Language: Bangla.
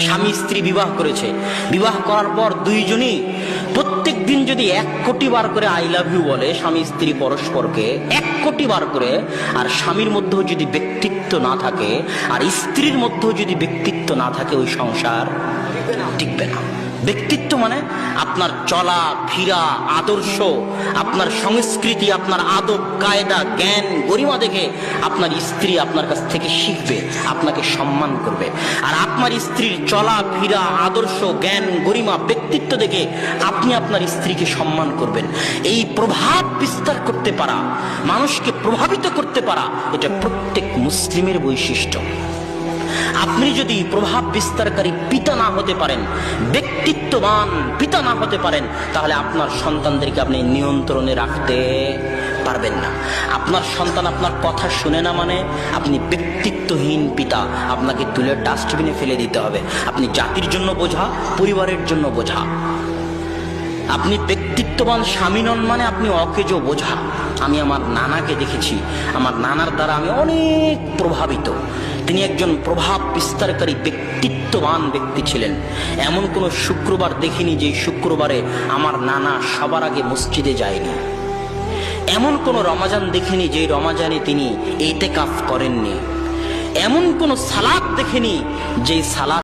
স্বামী স্ত্রী বিবাহ করেছে। বিবাহ করার পর দুইজনই প্রত্যেক দিন যদি এক কোটি বার করে আই লাভ ইউ বলে, স্বামী স্ত্রী পরস্পরকে এক কোটি বার করে, আর স্বামীর মধ্যেও যদি ব্যক্তিত্ব না থাকে, আর স্ত্রীর মধ্যেও যদি ব্যক্তিত্ব না থাকে, ওই সংসার টিকবে না। ব্যক্তিত্ব মানে আপনার চলা, ফিরা, আদর্শ, আপনার সংস্কৃতি, আপনার আদব, কায়দা, জ্ঞান, গরিমা দেখে আপনার স্ত্রী আপনার কাছ থেকে শিখবে, আপনাকে সম্মান করবে। আর আপনার স্ত্রীর চলা, ফিরা, আদর্শ, জ্ঞান, গরিমা, ব্যক্তিত্ব দেখে আপনি আপনার স্ত্রীকে সম্মান করবেন। এই প্রভাব বিস্তার করতে পারা, মানুষকে প্রভাবিত করতে পারা, এটা প্রত্যেক মুসলিমের বৈশিষ্ট্য। আপনি যদি প্রভাব বিস্তারকারী পিতা না হতে পারেন, ব্যক্তিত্ববান পিতা না হতে পারেন, তাহলে আপনার সন্তানদেরকে আপনি নিয়ন্ত্রণে রাখতে পারবেন না। আপনার সন্তান আপনার কথা শুনে না মানে আপনি ব্যক্তিত্বহীন পিতা, আপনাকে তুলে ডাস্টবিনে ফেলে দিতে হবে। আপনি জাতির জন্য বোঝা, পরিবারের জন্য বোঝা। আপনি ব্যক্তিত্ববান স্বামী নন মানে আপনি অকেজো বোঝা। আমি আমার নানাকে দেখেছি, আমার নানার দ্বারা আমি অনেক প্রভাবিত। তিনি একজন প্রভাব বিস্তারকারী ব্যক্তিত্ববান ব্যক্তি ছিলেন। এমন কোনো শুক্রবার দেখিনি যে শুক্রবারে আমার নানা সবার আগে মসজিদে যায়নি। এমন কোনো রমাজান দেখিনি যে রমাজানে তিনি এতে কাফ করেননি। এমন কোনো সালাদ দেখেনি যে সালাদ